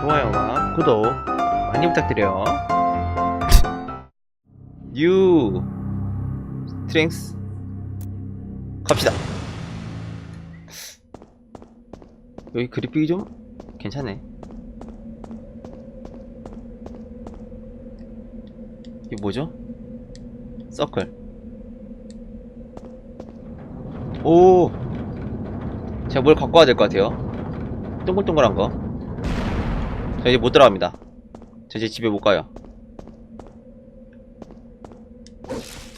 좋아요와 구독 많이 부탁드려요. 뉴 스트렝스 갑시다. 여기 그래픽이 좀 괜찮네. 이게 뭐죠? 서클. 오! 제가 뭘 갖고 와야 될 것 같아요. 동글동글한 거. 저 이제 못 들어갑니다. 저 이제 집에 못 가요.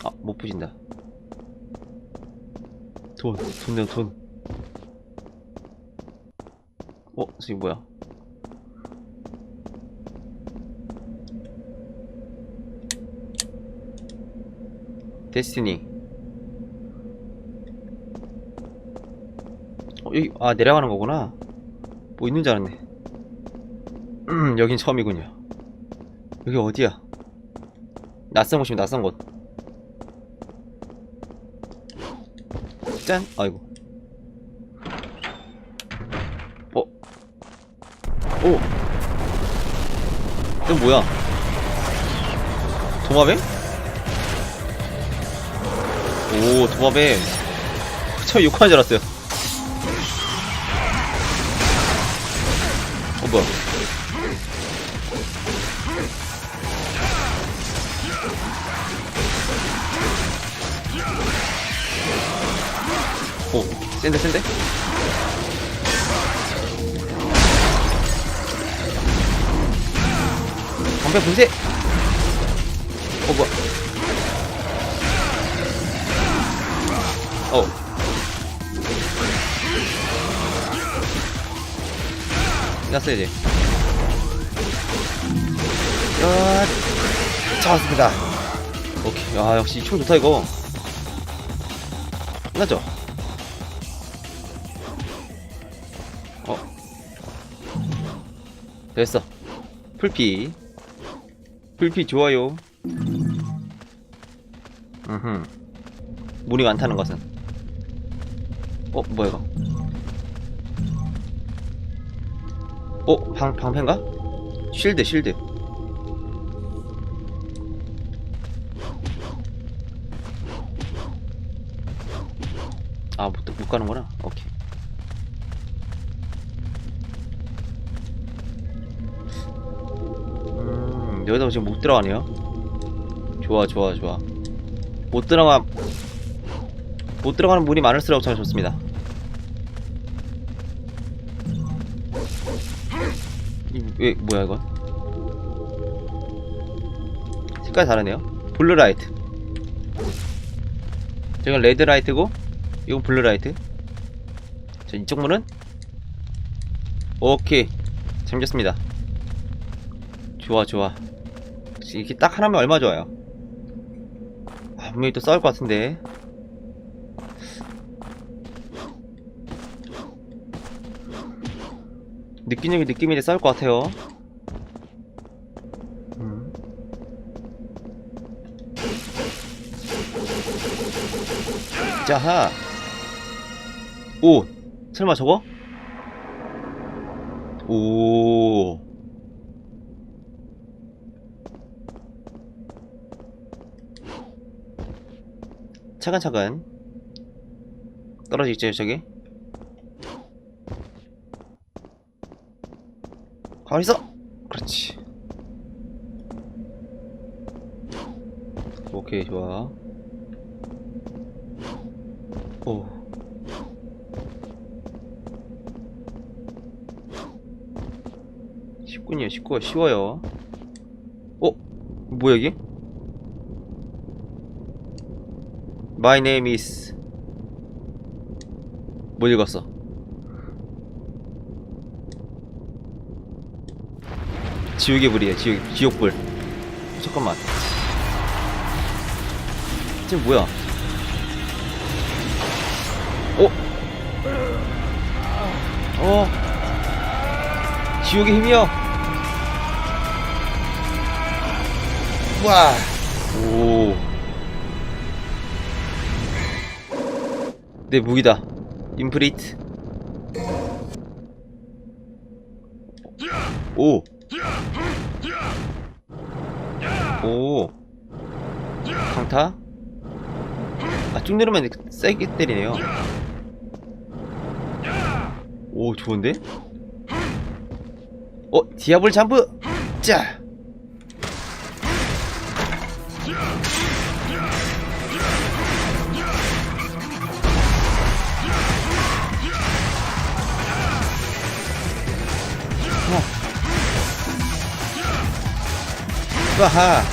아, 못 부신다. 돈, 돈 내요, 돈. 어, 지금 뭐야? 데스티니. 어, 여기, 아, 내려가는 거구나. 뭐 있는 줄 알았네. 음, 여긴 처음이군요. 여기 어디야? 낯선 곳이면 낯선 곳. 짠! 아이고. 어? 오! 이건 뭐야? 도마뱀? 오, 도마뱀. 처음 욕하는 줄 알았어요. 어, 뭐야. 센데, 센데? 담배 분쇄! 어, 뭐야. 어. 끝났어, 이제. 야, 잡았습니다. 오케이. 아, 역시 총 좋다, 이거. 끝났죠? 됐어. 풀피. 풀피 좋아요. 음흠. 물이 많다는 것은. 어, 뭐야, 이거. 어, 방, 방패인가? 쉴드, 쉴드. 아, 못, 못 가는구나. 오케이. 음, 여기다 지금 못 들어가네요. 좋아, 좋아, 좋아. 못 들어가, 못 들어가는 문이 많을수록 참 좋습니다. 이, 왜, 뭐야, 이건? 색깔 다르네요. 블루라이트. 저건 레드라이트고, 이건 블루라이트. 자, 이쪽 문은? 오케이. 잠겼습니다. 좋아, 좋아. 이렇게 딱 하나면 얼마 좋아요? 아, 분명히 또 싸울 것 같은데. 느낌이 느낌인데 싸울 것 같아요. 음. 자하. 오, 설마 저거? 오. 차근차근 떨어지겠죠, 저기? 가만히 있어! 그렇지. 오케이, 좋아. 오. 쉽군요, 쉽고, 쉬워요. 어? 뭐야, 이게? My name is. 못 읽었어. 지옥의 불이에요, 지옥, 지옥불. 잠깐만. 지금 뭐야? 어? 어? 지옥의 힘이여! 와! 오. 내 무기다. 인프리트. 오. 오. 강타? 아, 쭉 누르면 세게 때리네요. 오, 좋은데? 어, 디아블 잠프! 짜! 와하!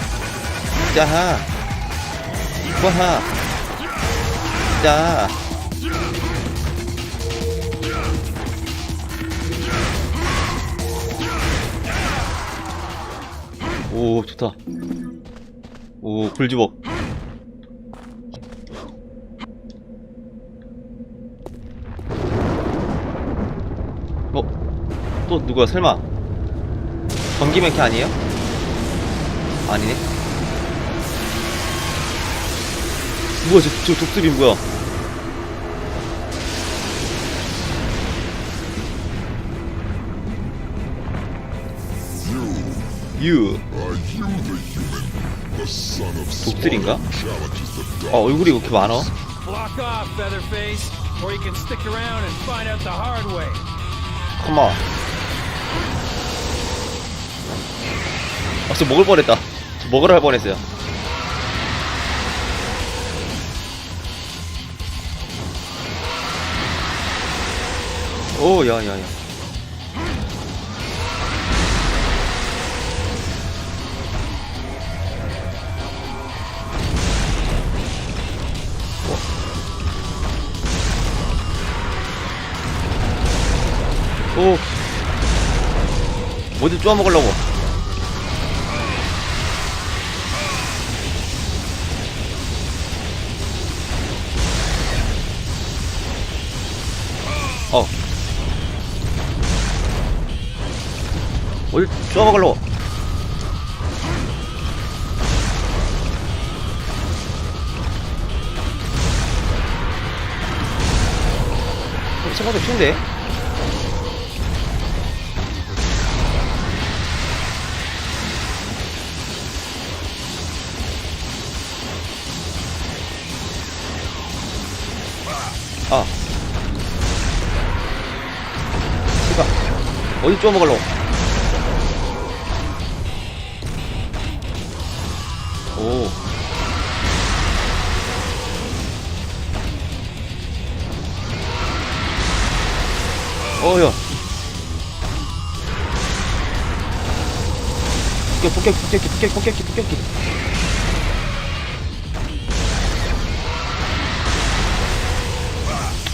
짜하! 와하! 짜! 오, 좋다. 오, 굴주먹. 어? 또 누구야, 설마? 전기맨캐 아니에요? 아니네. 뭐야, 저, 저 독수리 뭐야? 유. 독들인가? 아? 얼굴이 왜 이렇게 많아? Block off, Featherface, or you can stick around and find out the hard way. 컴온. 아, 저 먹을 뻔했다. 저 먹으러 할 뻔했어요. 오, 야, 야, 야. 오. 뭐든 쪼아 먹으려고. 어. 어디 쪼아 먹으려고. 생각보다 쉬운데? 어디 먹으려고. 오. 어여. 폭격, 폭격, 폭격, 폭격, 폭격, 폭격, 폭격.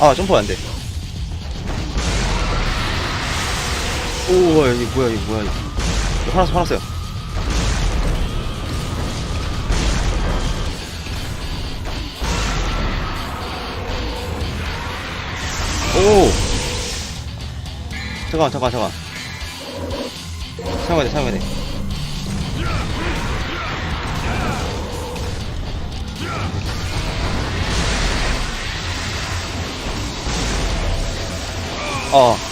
아, 점프 안 돼. 오, 여기 뭐야, 이거 뭐야. 이거 화났어, 화났어요. 오! 잠깐만, 잠깐만, 잠깐만. 사용해야 돼, 사용해야 돼. 어.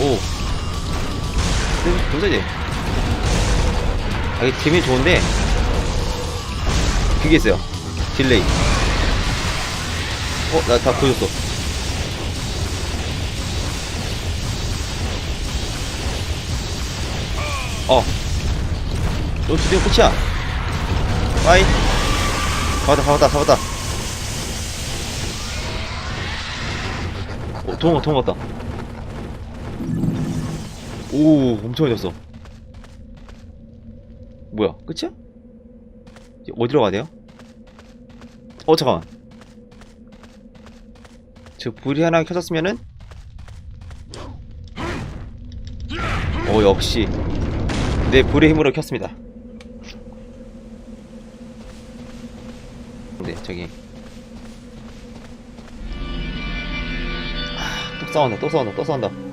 오. 도저지. 아, 이게 재미 좋은데. 그게 있어요. 딜레이. 어, 나 다 보여줬어. 어. 너 드디어 끝이야. 빠이. 잡았다, 잡았다, 잡았다. 어, 도망가, 도망갔다. 오, 엄청 해졌어. 뭐야, 끝이야? 어디로 가야 돼요? 어, 잠깐만. 저 불이 하나 켜졌으면은? 어, 역시. 내 불의 힘으로 켰습니다. 네, 저기. 아, 또 싸운다, 또 싸운다, 또 싸운다.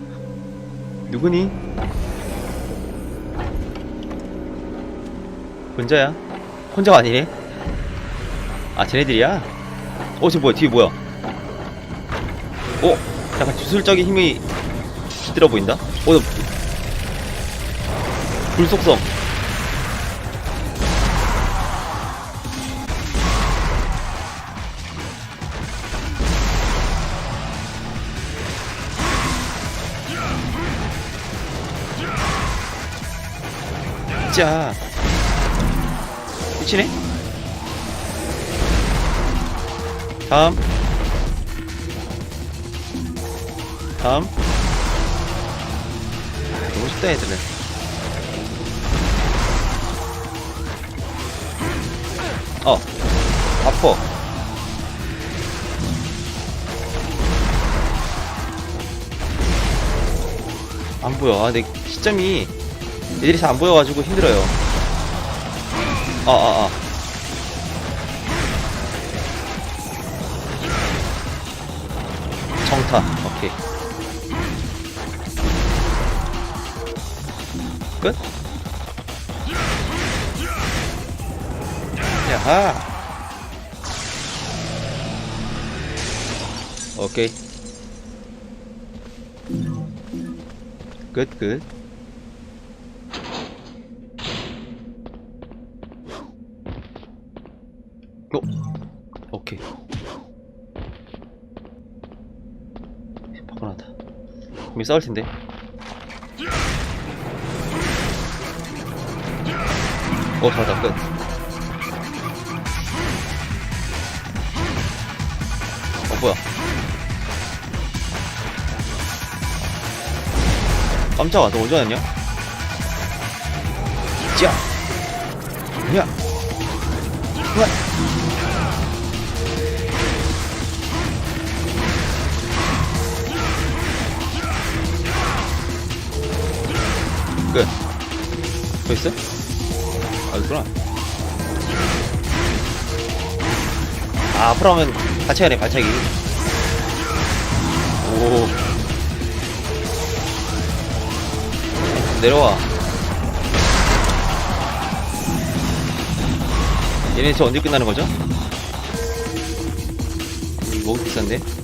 누구니? 혼자야? 혼자가 아니네? 아, 쟤네들이야? 어, 저 뭐야, 뒤에 뭐야? 어? 약간 기술적인 힘이 깃들어 보인다? 어, 나 불속성. 자. 끝이네? 다음. 다음. 아, 너무 쉽다, 애들은. 어. 아퍼. 안 보여. 아, 내 시점이 애들이 잘 안 보여가지고 힘들어요. 아, 아, 아. 정타. 오케이. 끝? 야하. 오케이. 끝, 끝. 우리 싸울 텐데. 어, 잘했다, 끝. 어, 뭐야. 깜짝아, 너 언제 왔냐? 자! 야! 와! 끝. 또 있어? 아, 있구나. 아, 앞으로 하면 가네, 발차기. 오. 내려와. 얘네 저 언제 끝나는 거죠? 뭐가 비싼데?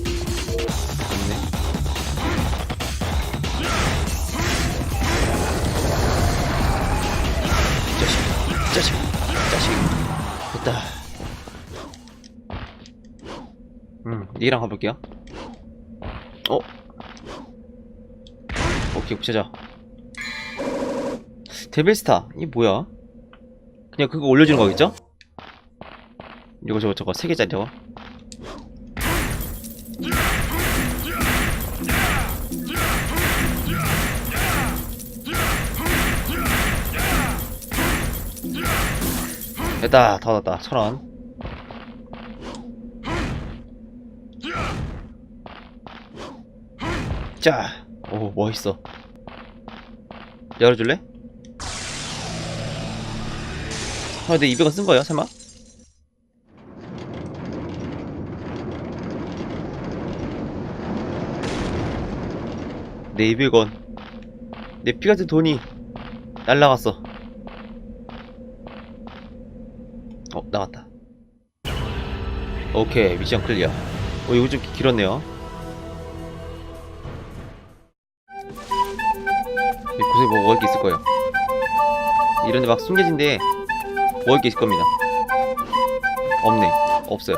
니랑 가볼게요. 어? 오케이, 붙여자. 데빌스타, 이게 뭐야? 그냥 그거 올려주는 거겠죠? 이거 저거 저거 세 개짜리 저거. 됐다 다 얻었다 천원 자, 오 멋있어. 열어줄래? 아 근데 200원 쓴 거예요 설마? 내 200원. 내 피 같은 돈이 날라갔어. 어 나갔다. 오케이 미션 클리어. 어 이거 좀 기- 길었네요 곳에 뭐 먹을 게 있을 거예요. 이런데 막 숨겨진데 먹을 게 있을 겁니다. 없네. 없어요